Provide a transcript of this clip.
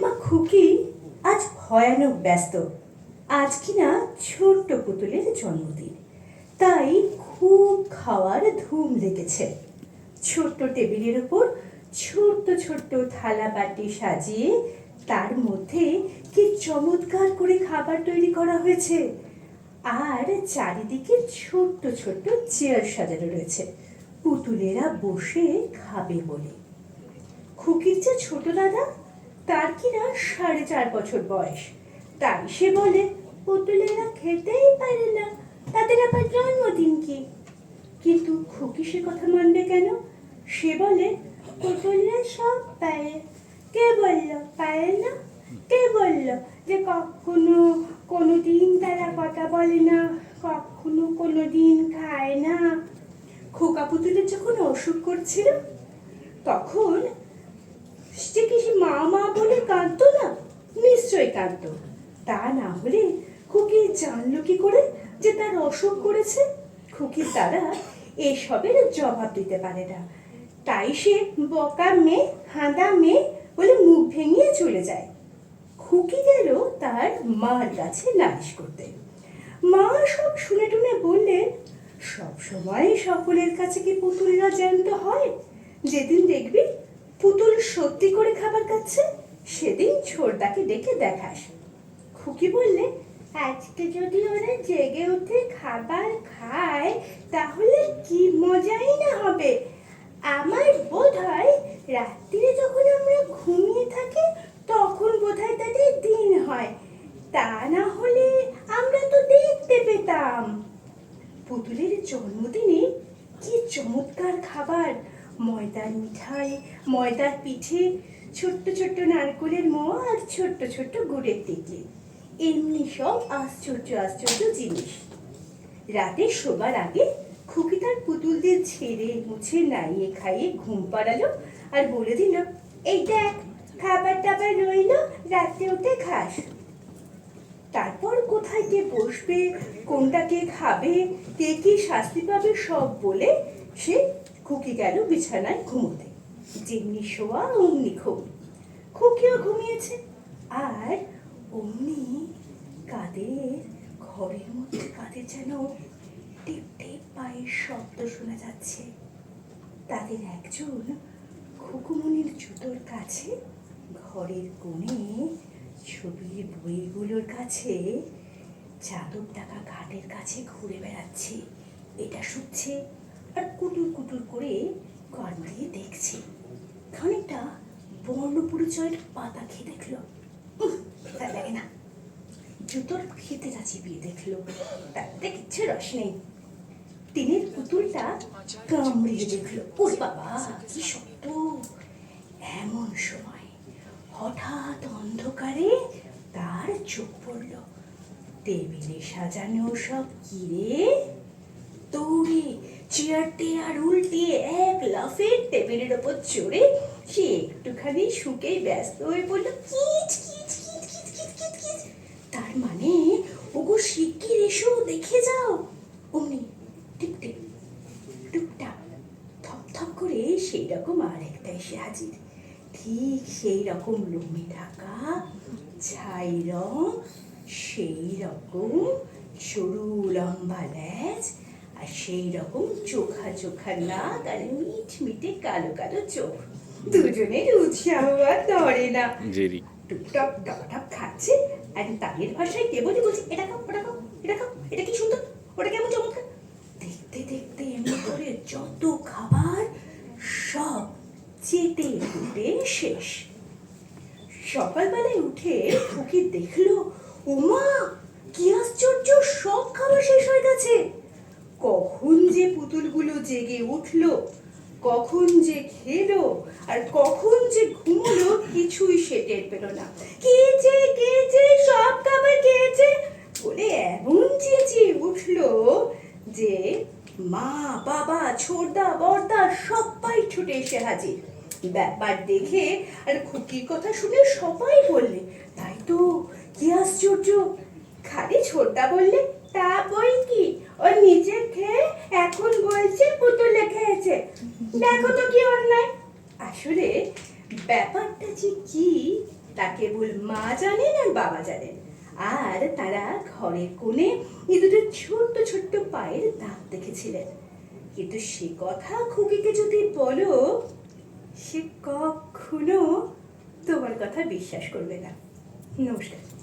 মা খুকি আজ ভয়ানক ব্যস্ত। আজ কিনা ছোট্ট পুতুলের জন্মদিন। তাই খুব খাওয়ার ধুম লেগেছে। ছোট্ট টেবিলের উপর ছোট্ট ছোট্ট থালা বাটি সাজিয়ে তার মধ্যে কি চমৎকার করে খাবার তৈরি করা হয়েছে। আর চারিদিকে ছোট্ট ছোট্ট চেয়ার সাজানো রয়েছে। পুতুলেরা বসে খাবে বলে। খুকির যে ছোট দাদা তার কিনা সাড়ে চার বছর বয়স। তাই সে বলে, পুতুলেরা খেতেই পারে না, তাদের আবার জন্মদিন কি? কিন্তু খুকি সে কথা মানবে কেন? সে বলে, পুতুলরা সব পারে কে বলল পারে না? কে বলল যে কখনো কোনো দিন তারা কথা বলে না, কখনো কোনো দিন খায় না? খোকা পুতুলের যখন অসুখ করছিল, তখন সে কি মা মা বলে কাঁদতো না? নিশ্চয়ই কাঁদতো। তা না হলে খুকি জানলো কি করে যে তার অসুখ করেছে, খুকির দ্বারা এসবের জবাব দিতে পারে না। তাই সে বকা মেয়ে, হাঁদা মেয়ে বলে মুখ ভেঙিয়ে চলে যায়। খুকি গেল তার মার কাছে নালিশ করতে। মা সব শুনে টুনে বললেন, সব সময় সকলের কাছে কি পুতুলরা জ্যান্ত হয়? যেদিন দেখবি পুতুল সত্যি করে খাবার খাচ্ছে? সেদিন ছোটদাকে ডেকে দেখাস। খুকি বললে, আজকে যদি ওরা জেগে উঠে খাবার খায়, তাহলে কি মজাই না হবে? আমার বোধ হয় রাত্রিরে যখন আমরা ঘুমিয়ে থাকি, তখন বোধ হয় তাদের দিন হয়। তা না হলে আমরা তো দেখতে পেতাম। পুতুলের জন্মদিনে কি চমৎকার খাবার ময়দার মিঠাই, ময়দার পিঠে ছোট্ট ছোট্ট নারকলের মোয়া আর ছোট্ট ছোট্ট গুড়ের টিকলি এমনি সব আশ্চর্য আশ্চর্য জিনিস। রাতে শোবার আগে খুকি তার পুতুলদের ছেড়ে, মুছে, নাইয়ে, খাইয়ে ঘুম পাড়ালো আর বলে দিল, এই দেখ, খাবার টাবার রইল, রাতে উঠে খাস। তারপর কোথায় কে বসবে, কোনটা কে খাবে, কে কি শাস্তি পাবে সব বলে সে খুকি গেল বিছানায় ঘুমোতে। যেমনি শোয়া, অমনি ঘুম। খুকিও ঘুমিয়েছে। আর অমনি কাদের, ঘরের মধ্যে কাদের যেন টিপ টিপ পায়ের শব্দ শোনা যাচ্ছে। তাদের একজন খুকুমনির জুতোর কাছে, ঘরের কোণে ছবির বইগুলোর কাছে, চাদর টাকা ঘাটের কাছে ঘুরে বেড়াচ্ছে। এটা শুচ্ছে আর কুটুর কুটুর করে দিয়ে দেখছে। খানিকটা বর্ণ পরিচয়ের পাতা খেয়ে দেখল। লাগে না। জুতোর খেতেটা চিবিয়ে দেখল। তাতে কিচ্ছু রস নেই। টিনের পুতুলটা কামড়িয়ে দেখল। ওর বাবা, কি শক্ত। এমন সময় হঠাৎ অন্ধকারে তার চোখ পড়ল। টেবিলে সাজানো সব কিরে দৌড়ে চেয়ার আর উল্টিয়ে এক লাফে টেবিলের ওপর চড়ে সে একটুখানি শুকে ব্যস্ত হয়ে পড়ল কিচ কিচ তার মানে ওগো, শিগগির এসো, দেখে যাও। অমনি টিপ টিপ টুকটাক থপ থপ করে সেই রকম আর একটা এসে হাজির। ঠিক সেই রকম লোমে ঢাকা, ছাই রং, সেই রকম সরু লম্বা ল্যাজ আর সেই রকম চোখা চোখা নাক আর মিট মিটে কালো কালো চোখ। দুজনের উৎসাহ আর ধরে না। টুকটাক খাচ্ছে আর তাদের ভাষায় কেবলই বলছে এটা খাও ওটা খাও এটা খাও এটা কি সুন্দর ওটা কেমন চমৎকার? দেখতে দেখতে এমনি করে যত খাবার সব চেটে ফুটে শেষ। সকালবেলায় উঠে ফুকি দেখল ওমা কি আশ্চর্য সব খাবার শেষ হয়ে গেছে কখন যে পুতুলগুলো জেগে উঠল কখন যে খেলো আর কখন যে ঘুমলো, কিছুই সে টের পেল না। খেয়েছে খেয়েছে সব খাবার খেয়েছে বলে এমন চেঁচিয়ে উঠল যে মা, বাবা, ছোটদা, বড়দা, সবাই ছুটে এসে হাজির। ব্যাপার দেখে আর খুকির কথা শুনে সবাই বললে, তাই তো, কি আশ্চর্য। খালি ছোটদা বললে, তা বই কি? ও নিজে খেয়ে এখন বলছে, পুতুলে খেয়েছে দেখো তো কি অন্যায়। আসলে ব্যাপারটা যে কি, তা কেবল মা জানেন আর বাবা জানেন। আর তারা ঘরের কোণে এই দুটো ছোট্ট ছোট্ট পায়ের দাগ দেখেছিলেন। কিন্তু সে কথা খুকিকে যদি বলো, সে কখনো তোমার কথা বিশ্বাস করবে না। নমস্কার।